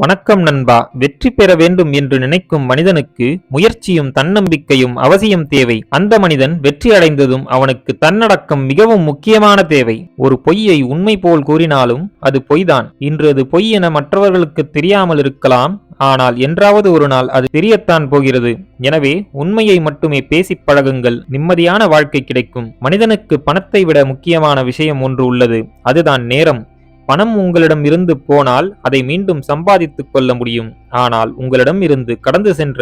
வணக்கம் நண்பா வெற்றி பெற வேண்டும் என்று நினைக்கும் மனிதனுக்கு முயற்சியும் தன்னம்பிக்கையும் அவசியம் தேவை. அந்த மனிதன் வெற்றி அடைந்ததும் அவனுக்கு தன்னடக்கம் மிகவும் முக்கியமான தேவை. ஒரு பொய்யை உண்மை போல் கூறினாலும் அது பொய்தான். இன்று அது பொய் என மற்றவர்களுக்கு தெரியாமல் இருக்கலாம். ஆனால் என்றாவது ஒரு நாள் அது தெரியத்தான் போகிறது. எனவே உண்மையை மட்டுமே பேசிப் பழகுங்கள். நிம்மதியான வாழ்க்கை கிடைக்கும். மனிதனுக்கு பணத்தை விட முக்கியமான விஷயம் ஒன்று உள்ளது. அதுதான் நேரம். பணம் உங்களிடம் இருந்து போனால் அதை மீண்டும் சம்பாதித்துக் கொள்ள முடியும். ஆனால் உங்களிடம் இருந்து கடந்து சென்ற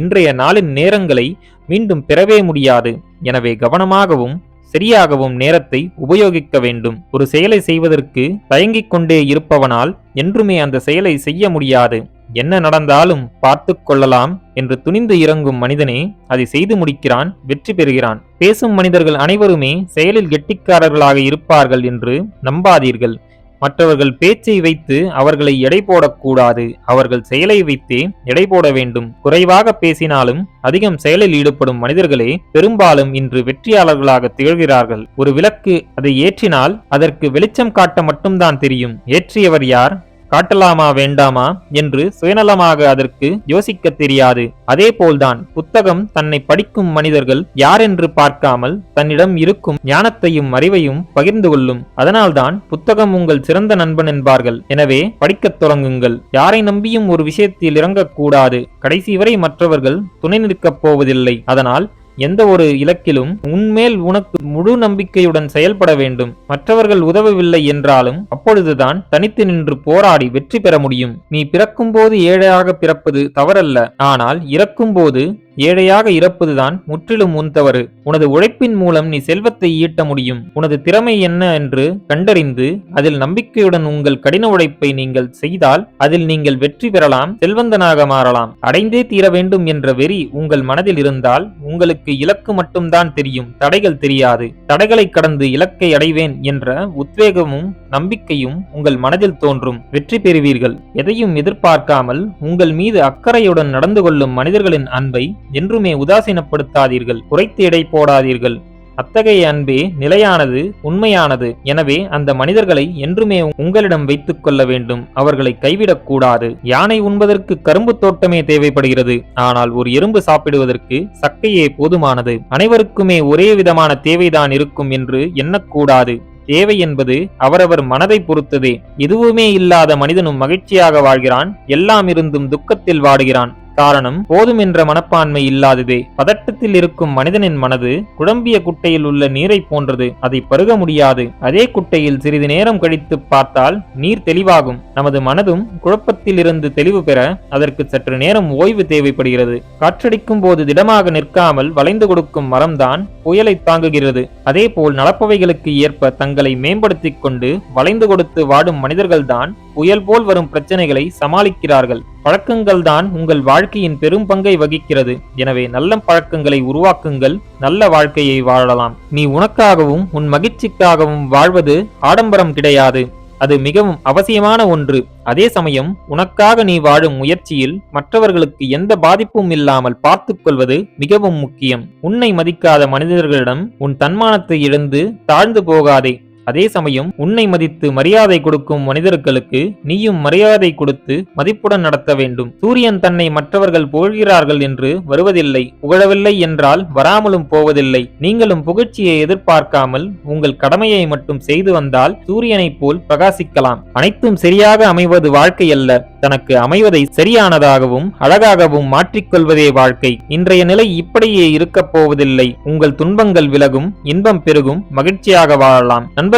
இன்றைய நாளின் நேரங்களை மீண்டும் பெறவே முடியாது. எனவே கவனமாகவும் சரியாகவும் நேரத்தை உபயோகிக்க வேண்டும். ஒரு செயலை செய்வதற்கு தயங்கிக் கொண்டே இருப்பவனால் என்றுமே அந்த செயலை செய்ய முடியாது. என்ன நடந்தாலும் பார்த்து கொள்ளலாம் என்று துணிந்து இறங்கும் மனிதனே அதை செய்து முடிக்கிறான் வெற்றி பெறுகிறான். பேசும் மனிதர்கள் அனைவருமே செயலில் கெட்டிக்காரர்களாக இருப்பார்கள் என்று நம்பாதீர்கள். மற்றவர்கள் பேச்சை வைத்து அவர்களை எடை போடக்கூடாது. அவர்கள் செயலை வைத்தே எடை போட வேண்டும். குறைவாக பேசினாலும் அதிகம் செயலில் ஈடுபடும் மனிதர்களே பெரும்பாலும் இன்று வெற்றியாளர்களாக திகழ்கிறார்கள். ஒரு விளக்கு அதை ஏற்றினால் அதற்கு வெளிச்சம் காட்ட மட்டும்தான் தெரியும். ஏற்றியவர் யார்? காட்டலாமா வேண்டாமா என்று சுயநலமாக அதற்கு யோசிக்க தெரியாது. அதே போல்தான் புத்தகம் தன்னை படிக்கும் மனிதர்கள் யாரென்று பார்க்காமல் தன்னிடம் இருக்கும் ஞானத்தையும் அறிவையும் பகிர்ந்து கொள்ளும். அதனால்தான் புத்தகம் உங்கள் சிறந்த நண்பன் என்பார்கள். எனவே படிக்கத் தொடங்குங்கள். யாரை நம்பியும் ஒரு விஷயத்தில் இறங்கக்கூடாது. கடைசி வரை மற்றவர்கள் துணை நிற்கப் போவதில்லை. அதனால் எந்த ஒரு இலக்கிலும் உன்மேல் உனக்கு முழு நம்பிக்கையுடன் செயல்பட வேண்டும். மற்றவர்கள் உதவவில்லை என்றாலும் அப்பொழுதுதான் தனித்து நின்று போராடி வெற்றி பெற முடியும். நீ பிறக்கும்போது ஏழையாக பிறப்பது தவறல்ல. ஆனால் இறக்கும்போது ஏழையாக இறப்பதுதான் முற்றிலும் உன் தவறு. உனது உழைப்பின் மூலம் நீ செல்வத்தை ஈட்ட முடியும். உனது திறமை என்ன என்று கண்டறிந்து அதில் நம்பிக்கையுடன் உங்கள் கடின உழைப்பை நீங்கள் செய்தால் அதில் நீங்கள் வெற்றி பெறலாம் செல்வந்தனாக மாறலாம். அடைந்தே தீர வேண்டும் என்ற வெறி உங்கள் மனதில் இருந்தால் உங்களுக்கு இலக்கு மட்டும்தான் தெரியும் தடைகள் தெரியாது. தடைகளை கடந்து இலக்கை அடைவேன் என்ற உத்வேகமும் நம்பிக்கையும் உங்கள் மனதில் தோன்றும். வெற்றி பெறுவீர்கள். எதையும் எதிர்பார்க்காமல் உங்கள் மீது அக்கறையுடன் நடந்து கொள்ளும் மனிதர்களின் அன்பை என்றுமே உதாசீனப்படுத்தாதீர்கள் குறைத்து எடை போடாதீர்கள். அத்தகைய அன்பே நிலையானது உண்மையானது. எனவே அந்த மனிதர்களை என்றுமே உங்களிடம் வைத்துக் கொள்ள வேண்டும். அவர்களை கைவிடக்கூடாது யானை உண்பதற்கு கரும்பு தோட்டமே தேவைப்படுகிறது. ஆனால் ஒரு எறும்பு சாப்பிடுவதற்கு சக்கையே போதுமானது. அனைவருக்குமே ஒரே விதமான தேவைதான் இருக்கும் என்று எண்ணக்கூடாது. தேவை என்பது அவரவர் மனதை பொறுத்ததே. எதுவுமே இல்லாத மனிதனும் மகிழ்ச்சியாக வாழ்கிறான். எல்லாம் இருந்தும் துக்கத்தில் வாடுகிறான். காரணம் போதும் என்ற மனப்பான்மை இல்லாததே. பதட்டத்தில் இருக்கும் மனிதனின் மனது குழம்பிய குட்டையில் உள்ள நீரை போன்றது. அதை பருக முடியாது. அதே குட்டையில் சிறிது நேரம் கழித்து பார்த்தால் நீர் தெளிவாகும். நமது மனதும் குழப்பத்தில் இருந்து தெளிவு பெற அதற்கு சற்று நேரம் ஓய்வு தேவைப்படுகிறது. காற்றடிக்கும் போது திடமாக நிற்காமல் வளைந்து கொடுக்கும் மரம்தான் புயலை தாங்குகிறது. அதேபோல் நடப்பவைகளுக்கு ஏற்ப தங்களை மேம்படுத்திக் கொண்டு வளைந்து கொடுத்து வாடும் மனிதர்கள்தான் புயல் போல் வரும் பிரச்சனைகளை சமாளிக்கிறார்கள். பழக்கங்கள் தான் உங்கள் வாழ்க்கையின் பெரும் பங்கை வகிக்கிறது. எனவே நல்ல பழக்கங்களை உருவாக்குங்கள் நல்ல வாழ்க்கையை வாழலாம். நீ உனக்காகவும் உன் மகிழ்ச்சிக்காகவும் வாழ்வது ஆடம்பரம் கிடையாது. அது மிகவும் அவசியமான ஒன்று. அதே சமயம் உனக்காக நீ வாழும் முயற்சியில் மற்றவர்களுக்கு எந்த பாதிப்பும் இல்லாமல் பார்த்துக்கொள்வது மிகவும் முக்கியம். உன்னை மதிக்காத மனிதர்களிடம் உன் தன்மானத்தை இழந்து தாழ்ந்து போகாதே. அதே சமயம் உன்னை மதித்து மரியாதை கொடுக்கும் மனிதர்களுக்கு நீயும் மரியாதை கொடுத்து மதிப்புடன் நடத்த வேண்டும். சூரியன் தன்னை மற்றவர்கள் புகழ்கிறார்கள் என்று வருவதில்லை. புகழவில்லை என்றால் வராமலும் போவதில்லை. நீங்களும் புகழ்ச்சியை எதிர்பார்க்காமல் உங்கள் கடமையை மட்டும் செய்து வந்தால் சூரியனைப் போல் பிரகாசிக்கலாம். அனைத்தும் சரியாக அமைவது வாழ்க்கை அல்ல தனக்கு அமைவதை சரியானதாகவும் அழகாகவும் மாற்றிக்கொள்வதே வாழ்க்கை. இன்றைய நிலை இப்படியே இருக்கப் போவதில்லை. உங்கள் துன்பங்கள் விலகும் இன்பம் பெருகும் மகிழ்ச்சியாக வாழலாம். நண்பர்